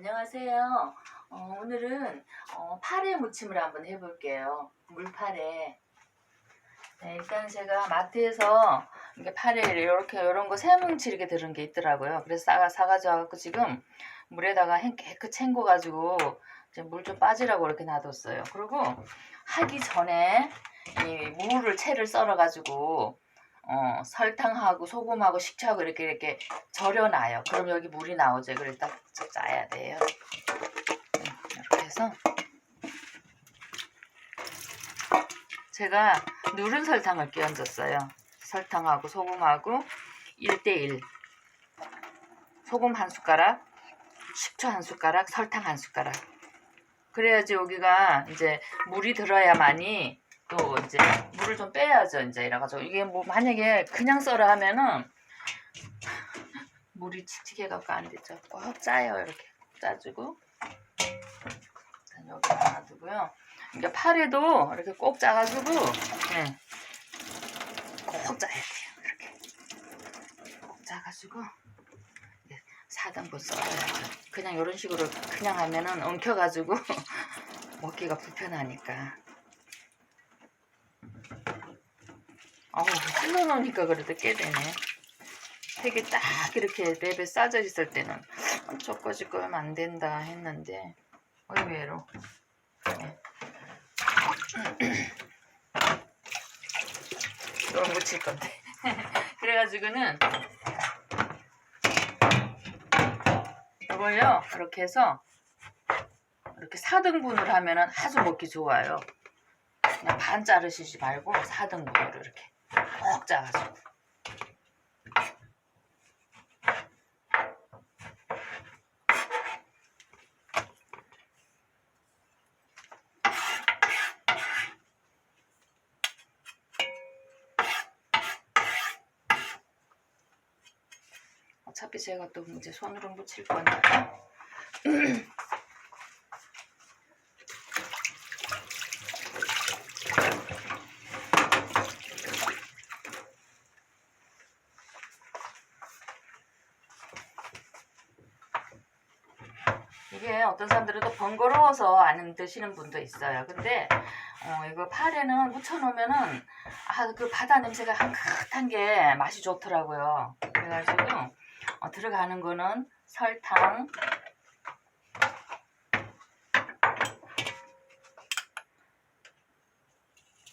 안녕하세요. 어, 오늘은 어, 파래 무침을 한번 해볼게요. 물파래. 네, 일단 제가 마트에서 이게 파래를 이렇게 이런 거 세 뭉치 이렇게 들은 게 있더라고요. 그래서 싸가 사가지고 지금 물에다가 행- 깨끗이 헹궈가지고 물 좀 빠지라고 이렇게 놔뒀어요. 그리고 하기 전에 이 무를 채를 썰어 가지고 어, 설탕하고 소금하고 식초하고 이렇게 이렇게 절여놔요. 그럼 여기 물이 나오죠. 이걸 일단 짜야 돼요. 네, 이렇게 해서 제가 누른 설탕을 끼얹었어요. 설탕하고 소금하고 1대1 소금 한 숟가락 식초 한 숟가락 설탕 한 숟가락 그래야지 여기가 이제 물이 들어야만이 또 이제 물을 좀 빼야죠 이제. 이래가지고 이게 뭐 만약에 그냥 썰어 하면은 물이 칙칙해갖고 안 되죠. 꼭 짜요 이렇게. 짜주고. 일단 여기 놔두고요. 이게 파래도 이렇게 꼭 짜가지고 네. 꼭 짜야 돼요 이렇게. 꼭 짜가지고 이제 4등분 썰어야죠. 그냥 이런 식으로 그냥 하면은 엉켜가지고 먹기가 불편하니까 어우 흘러놓으니까 그래도 꽤 되네. 되게 딱 이렇게 랩에 싸져 있을 때는 어, 저까지 거면 안 된다 했는데 의외로 네. 너무 묻힐 건데. 그래가지고는 이걸요 이렇게 해서 이렇게 4등분을 하면은 아주 먹기 좋아요. 그냥 반 자르시지 말고 4등분으로 이렇게 꼭 짜가지고 어차피 제가 또 이제 손으로 묻힐 거니까 어떤 사람들은 또 번거로워서 안 드시는 분도 있어요. 근데 어, 이거 파래는 묻혀놓으면은 아 그 바다 냄새가 향긋한 게 맛이 좋더라고요. 그래가지고 어, 들어가는 거는 설탕,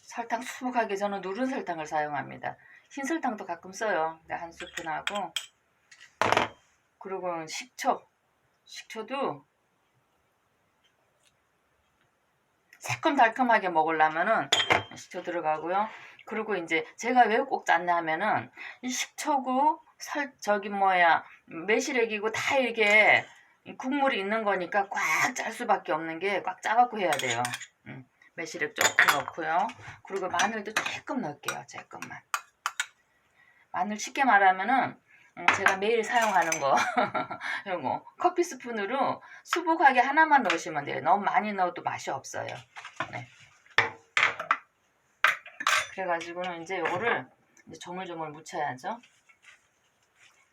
설탕 수북하게 저는 누른 설탕을 사용합니다. 흰 설탕도 가끔 써요. 한 스푼하고 그리고 식초, 식초도 새콤달콤하게 먹으려면은 식초 들어가고요. 그리고 이제 제가 왜 꼭 짰냐 하면은 이 식초고 설 저기 뭐야 매실액이고 다 이게 국물이 있는 거니까 꽉 짤 수밖에 없는 게 꽉 짜갖고 해야 돼요. 음, 매실액 조금 넣고요. 그리고 마늘도 조금 넣을게요. 조금만. 마늘 쉽게 말하면은 음, 제가 매일 사용하는 거 요거 커피 스푼으로 수북하게 하나만 넣으시면 돼요. 너무 많이 넣어도 맛이 없어요. 네. 그래가지고는 이제 요거를 이제 조물조물 묻혀야죠.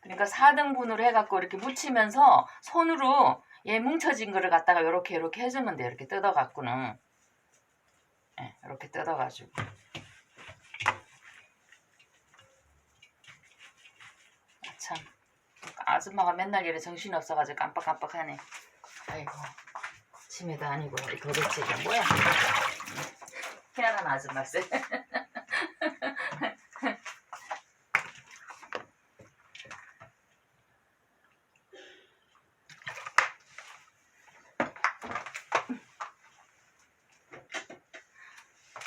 그러니까 4등분으로 해갖고 이렇게 묻히면서 손으로 얘 뭉쳐진 거를 갖다가 이렇게 이렇게 해주면 돼요. 이렇게 뜯어갖고는 네, 이렇게 뜯어가지고 참 아줌마가 맨날 이래 정신이 없어가지고 깜빡깜빡하네. 아이고 치매도 아니고 이 도대체 이게 뭐야? 희한한 아줌마세.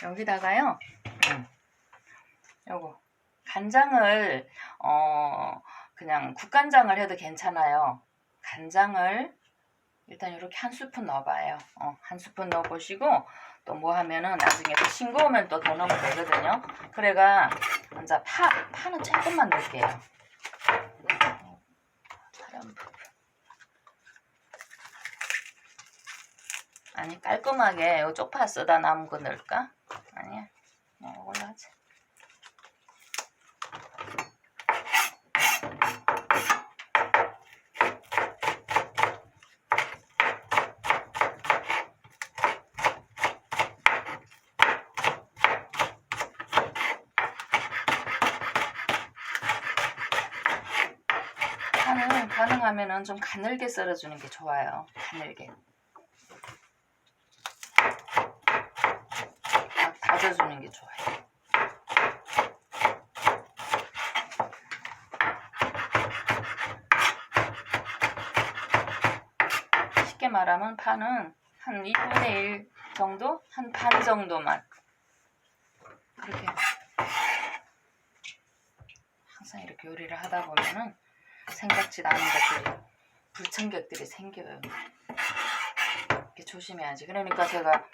여기다가요. 음, 요거 간장을 어 그냥 국간장을 해도 괜찮아요. 간장을 일단 이렇게 한 스푼 넣어봐요. 어, 한 스푼 넣어보시고 또 뭐 하면은 나중에 또 싱거우면 또 더 넣으면 되거든요. 그래가 먼저 파 파는 조금만 넣을게요. 아니 깔끔하게 요 쪽파 쓰다 남은 거 넣을까? 아니야. 그냥 이걸로 하자. 설탕하면은 좀 가늘게 썰어주는 게 좋아요. 가늘게. 막 다져주는 게 좋아요. 쉽게 말하면 파는 한 2분의 1 정도? 한 반 정도만. 그렇게. 항상 이렇게 요리를 하다 보면은 생각지도 않은 것들이, 불청객들이 생겨요. 이렇게 조심해야지. 그러니까 제가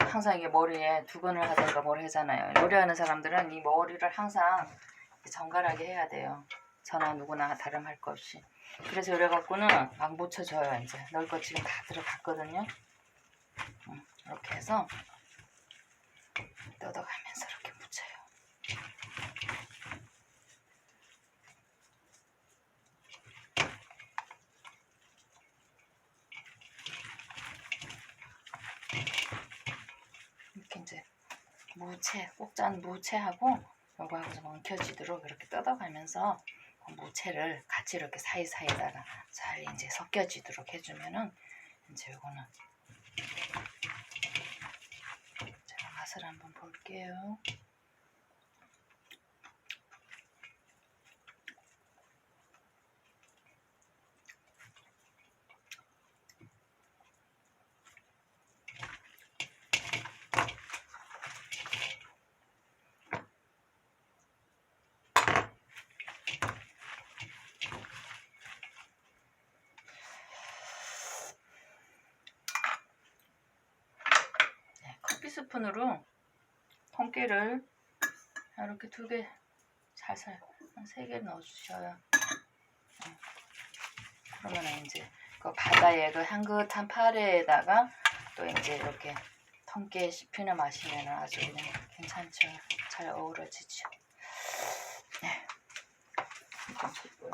항상 이게 머리에 두근을 하든가 뭘 하잖아요. 요리하는 사람들은 이 머리를 항상 정갈하게 해야 돼요. 저나 누구나 다름할 것 없이. 그래서 이래갖고는 막 묻혀져요 이제 넣을 거 지금 다 들어갔거든요 음, 이렇게 해서 뜯어가면서 이렇게 묻혀요 이렇게 이제 무채 꼭짠 무채하고 요거하고 좀 엉켜지도록 이렇게 뜯어가면서 그 무채를 같이 이렇게 사이사이에다가 잘 이제 섞여지도록 해주면은 이제 요거는 제가 맛을 한번 볼게요. 네, 커피 스푼으로 통깨를 이렇게 두 개 살살 한 세 개 넣어주셔요. 네. 그러면 이제 그 바다의 그 향긋한 파래에다가 또 이제 이렇게 통깨 씹히는 마시면 아주 그냥 괜찮죠. 잘 어우러지죠. 네. 이건 좋고요.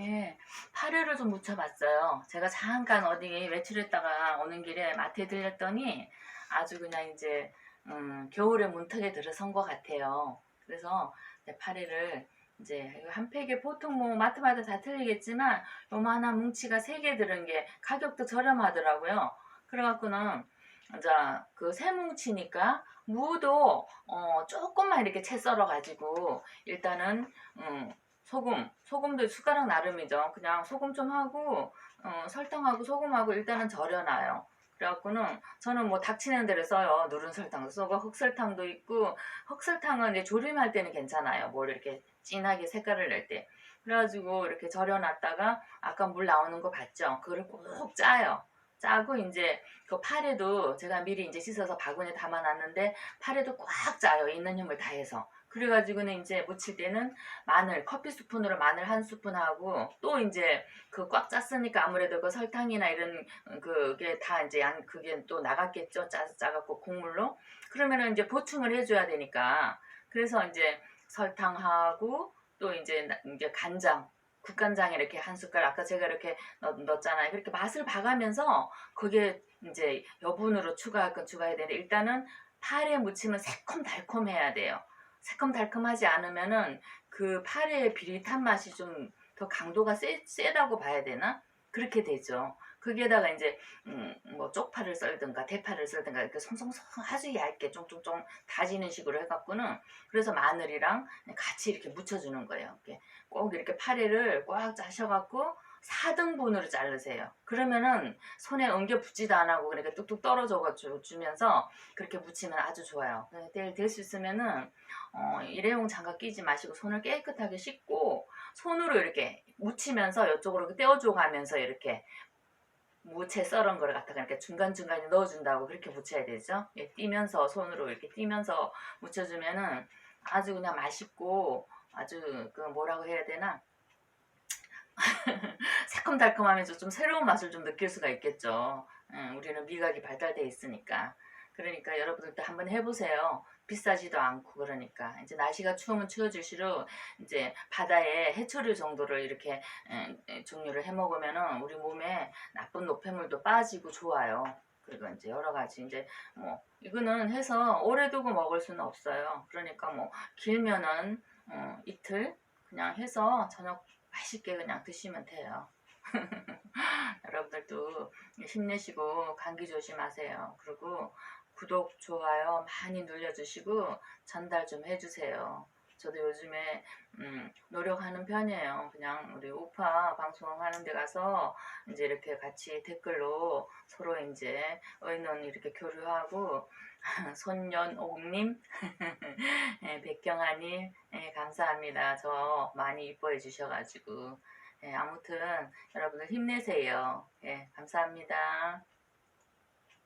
예, 파래를 좀 묻혀봤어요. 제가 잠깐 어디 외출했다가 오는 길에 마트에 들렸더니 아주 그냥 이제 음, 겨울에 문턱에 들어선 것 같아요. 그래서 파래를 이제 한 팩에 보통 뭐 마트마다 다 틀리겠지만 요만한 뭉치가 세 개 들은 게 가격도 저렴하더라고요. 그래갖고는 이제 그세 뭉치니까 무도 어, 조금만 이렇게 채 썰어가지고 일단은 음, 소금, 소금도 숟가락 나름이죠. 그냥 소금 좀 하고 어, 설탕하고 소금하고 일단은 절여놔요. 그래갖고는 저는 뭐 닥치는 대로 써요. 누른 설탕도 쓰고 흑설탕도 있고 흑설탕은 이제 조림할 때는 괜찮아요. 뭘 이렇게 진하게 색깔을 낼 때. 그래가지고 이렇게 절여놨다가 아까 물 나오는 거 봤죠? 그걸 꼭 짜요. 짜고 이제 그 파래도 제가 미리 이제 씻어서 바구니에 담아놨는데 파래도 꽉 짜요. 있는 힘을 다해서. 그래가지고는 이제 무칠 때는 마늘 커피 스푼으로 마늘 한 스푼 하고 또 이제 그 꽉 짰으니까 아무래도 그 설탕이나 이런 그게 다 이제 양 그게 또 나갔겠죠? 짜 짜갖고 국물로? 그러면은 이제 보충을 해줘야 되니까. 그래서 이제 설탕하고 또 이제 나- 이제 간장 국간장 이렇게 한 숟갈 아까 제가 이렇게 넣, 넣었잖아요. 그렇게 맛을 봐가면서 그게 이제 여분으로 추가할 건 추가해야 되는데 일단은 파래 무침은 새콤달콤해야 돼요. 새콤달콤하지 않으면은 그 파래의 비릿한 맛이 좀 더 강도가 세, 세다고 봐야 되나? 그렇게 되죠. 거기에다가 이제 음, 뭐 쪽파를 썰든가 대파를 썰든가 이렇게 송송송 아주 얇게 쫑쫑쫑 다지는 식으로 해갖고는 그래서 마늘이랑 같이 이렇게 묻혀주는 거예요. 이렇게 꼭 이렇게 파래를 꽉 짜셔갖고 4등분으로 자르세요. 그러면은 손에 엉겨 붙지도 안 하고 그러니까 뚝뚝 떨어져 주면서 그렇게 묻히면 아주 좋아요. 될수 있으면은 어, 일회용 장갑 끼지 마시고 손을 깨끗하게 씻고 손으로 이렇게 묻히면서 이쪽으로 떼어줘 가면서 이렇게 무채 썰은 거를 갖다가 이렇게 중간중간에 넣어준다고 그렇게 묻혀야 되죠. 예, 띄면서 손으로 이렇게 띄면서 묻혀주면은 아주 그냥 맛있고 아주 그 뭐라고 해야 되나 새콤달콤하면서 좀 새로운 맛을 좀 느낄 수가 있겠죠. 음, 우리는 미각이 발달돼 있으니까. 그러니까 여러분들도 한번 해보세요. 비싸지도 않고 그러니까 이제 날씨가 추우면 추워질수록 이제 바다에 해초류 정도를 이렇게 종류를 해 먹으면은 우리 몸에 나쁜 노폐물도 빠지고 좋아요. 그리고 이제 여러 가지 이제 뭐 이거는 해서 오래 두고 먹을 수는 없어요. 그러니까 뭐 길면은 어, 이틀 그냥 해서 저녁 맛있게 그냥 드시면 돼요. 여러분들도 힘내시고 감기 조심하세요. 그리고 구독, 좋아요 많이 눌러주시고 전달 좀 해주세요. 저도 요즘에 음, 노력하는 편이에요. 그냥 우리 우파 방송하는 데 가서 이제 이렇게 같이 댓글로 서로 이제 의논 이렇게 교류하고 손연옥님, 예, 백경아님 예, 감사합니다. 저 많이 이뻐해 주셔가지고 예, 아무튼 여러분들 힘내세요. 예, 감사합니다.